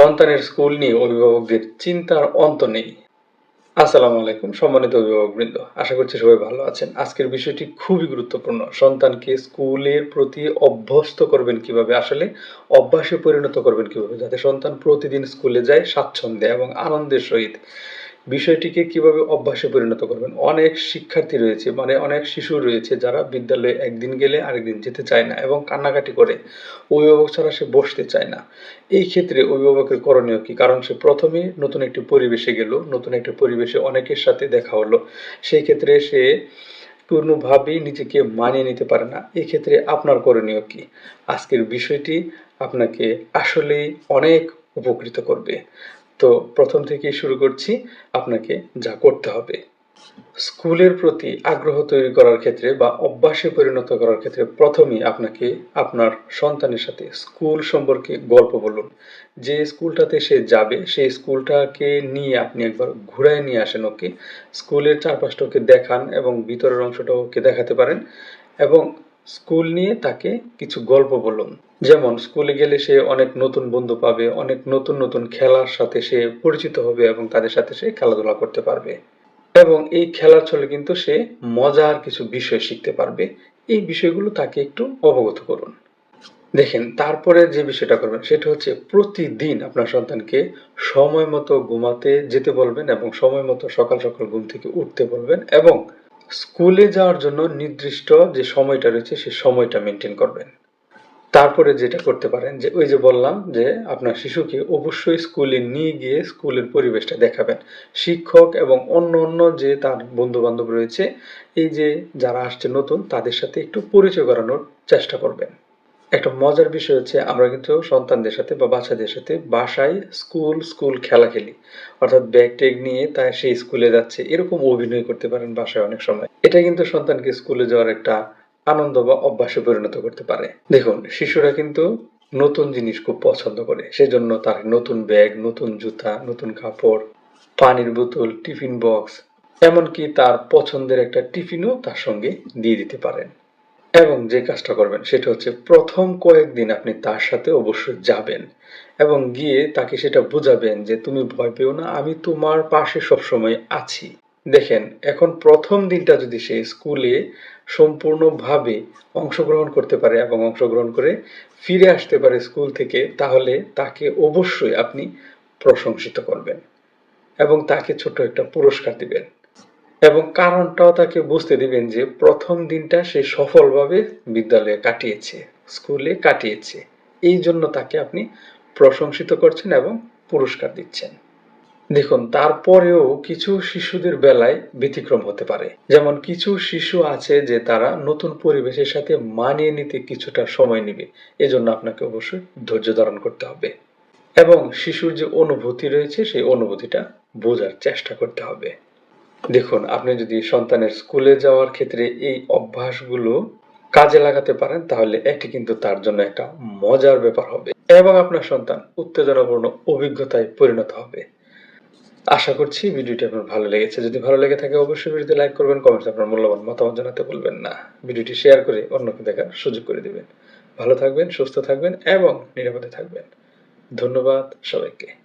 সন্তানের স্কুল নিয়ে অভিভাবকদের চিন্তার অন্ত নেই। আসসালামু আলাইকুম, সম্মানিত অভিভাবকবৃন্দ। আশা করছি সবাই ভালো আছেন। আজকের বিষয়টি খুবই গুরুত্বপূর্ণ। সন্তানকে স্কুলের প্রতি অভ্যস্ত করবেন কীভাবে? আসলে অভ্যাসে পরিণত করবেন কীভাবে? যাতে সন্তান প্রতিদিন স্কুলে যায়, স্বাচ্ছন্দ্যে এবং আনন্দের সহিত বিষয়টিকে কীভাবে অভ্যাসে পরিণত করবেন? অনেক শিক্ষার্থী রয়েছে মানে অনেক শিশু রয়েছে যারা বিদ্যালয়ে একদিন গেলে আরেকদিন যেতে চায় না এবং কান্নাকাটি করে। অভিভাবক ছাড়া সে বসতে চায় না। এই ক্ষেত্রে অভিভাবকের করণীয় কি? কারণ সে প্রথমে নতুন একটি পরিবেশে গেল, নতুন একটি পরিবেশে অনেকের সাথে দেখা হলো। সেই ক্ষেত্রে সে কোনোভাবেই নিজেকে মানিয়ে নিতে পারে না। এক্ষেত্রে আপনার করণীয় কি? আজকের বিষয়টি আপনাকে আসলেই অনেক উপকৃত করবে। তো প্রথম থেকেই শুরু করছি আপনাকে যা করতে হবে। স্কুলের প্রতি আগ্রহ তৈরি করার ক্ষেত্রে বা অভ্যাসে পরিণত করার ক্ষেত্রে প্রথমেই আপনাকে আপনার সন্তানের সাথে স্কুল সম্পর্কে গল্প বলুন। যে স্কুলটাতে সে যাবে, সেই স্কুলটাকে নিয়ে আপনি একবার ঘুরায় নিয়ে আসেন ওকে। স্কুলের চারপাশটা ওকে দেখান এবং ভিতরের অংশটা ওকে দেখাতে পারেন এবং স্কুল নিয়ে তাকে কিছু গল্প বলুন। যেমন, স্কুলে গেলে সে অনেক নতুন বন্ধু পাবে, অনেক নতুন নতুন খেলার সাথে সে পরিচিত হবে এবং তাদের সাথে সে খেলাধুলা করতে পারবে। এবং এই খেলার ছলে কিন্তু সে মজার কিছু বিষয় শিখতে পারবে। এই বিষয়গুলো তাকে একটু অবগত করুন। দেখেন, তারপরে যে বিষয়টা করবেন, সেটা হচ্ছে প্রতিদিন আপনার সন্তানকে সময় মতো ঘুমাতে যেতে বলবেন এবং সময় মতো সকাল সকাল ঘুম থেকে উঠতে বলবেন এবং স্কুলে যাওয়ার জন্য নির্দিষ্ট যে সময়টা রয়েছে সেই সময়টা মেনটেন করবেন। তারপরে যেটা করতে পারেন, যে ওই যে বললাম যে আপনার শিশুকে অবশ্যই স্কুলে নিয়ে গিয়ে স্কুলের পরিবেশটা দেখাবেন। শিক্ষক এবং অন্য অন্য যে তার বন্ধু বান্ধব রয়েছে, এই যে যারা আসছে নতুন, তাদের সাথে একটু পরিচয় করানোর চেষ্টা করবেন। একটা মজার বিষয় হচ্ছে আমরা কিন্তু সন্তানদের সাথে বা বাচ্চাদের সাথে বাসায় স্কুল স্কুল খেলা খেলি। অর্থাৎ ব্যাগ ট্যাগ নিয়ে তাই সেই স্কুলে যাচ্ছে। এরকম অভিনয় করতে পারেন বাসায় অনেক সময়। এটা কিন্তু সন্তানকে স্কুলে যাওয়ার একটা আনন্দ বা অভ্যাসে পরিণত করতে পারে। দেখুন, শিশুরা কিন্তু নতুন জিনিস খুব পছন্দ করে। সেজন্য তার নতুন ব্যাগ নতুন জুতা, নতুন কাপড়, পানির বোতল, টিফিন বক্স এমনকি তার পছন্দের একটা টিফিনও তার সঙ্গে দিয়ে দিতে পারেন। এবং যে কাজটা করবেন সেটা হচ্ছে প্রথম কয়েকদিন আপনি তার সাথে অবশ্যই যাবেন এবং গিয়ে তাকে সেটা বোঝাবেন যে তুমি ভয় পেও না, আমি তোমার পাশে সবসময় আছি। দেখেন, এখন প্রথম দিনটা যদি সে স্কুলে সম্পূর্ণভাবে অংশগ্রহণ করতে পারে এবং অংশগ্রহণ করে ফিরে আসতে পারে স্কুল থেকে, তাহলে তাকে অবশ্যই আপনি প্রশংসিত করবেন এবং তাকে ছোট একটা পুরস্কার দিবেন। এবং কারণটাও তাকে বুঝতে দিবেন যে প্রথম দিনটা সে সফলভাবে বিদ্যালয়ে কাটিয়েছে, স্কুলে কাটিয়েছে। এই জন্য তাকে আপনি প্রশংসিত করছেন এবং পুরস্কার দিচ্ছেন। দেখুন, তারপরেও কিছু শিশুদের বেলায় ব্যতিক্রম হতে পারে। যেমন কিছু শিশু আছে যে তারা নতুন পরিবেশের সাথে মানিয়ে নিতে কিছুটা সময় নেবে। এজন্য আপনাকে অবশ্যই ধৈর্য ধারণ করতে হবে। এবং শিশুর যে অনুভূতি রয়েছে, সেই অনুভূতিটা বোঝার চেষ্টা করতে হবে। দেখুন, আপনি যদি সন্তানের স্কুলে যাওয়ার ক্ষেত্রে এই অভ্যাসগুলো কাজে লাগাতে পারেন, তাহলে এটি কিন্তু তার জন্য একটা মজার ব্যাপার হবে এবং আপনার সন্তান উত্তেজনাপূর্ণ অভিজ্ঞতায় পরিণত হবে। আশা করছি ভিডিওটি আপনার ভালো লেগেছে। যদি ভালো লেগে থাকে, অবশ্যই ভিডিওতে লাইক করবেন কমেন্টে আপনার মূল্যবান মতামত জানাতে বলবেন না। ভিডিওটি শেয়ার করে অন্যকে দেখার সুযোগ করে দিবেন। ভালো থাকবেন, সুস্থ থাকবেন এবং নিরাপদে থাকবেন। ধন্যবাদ সবাইকে।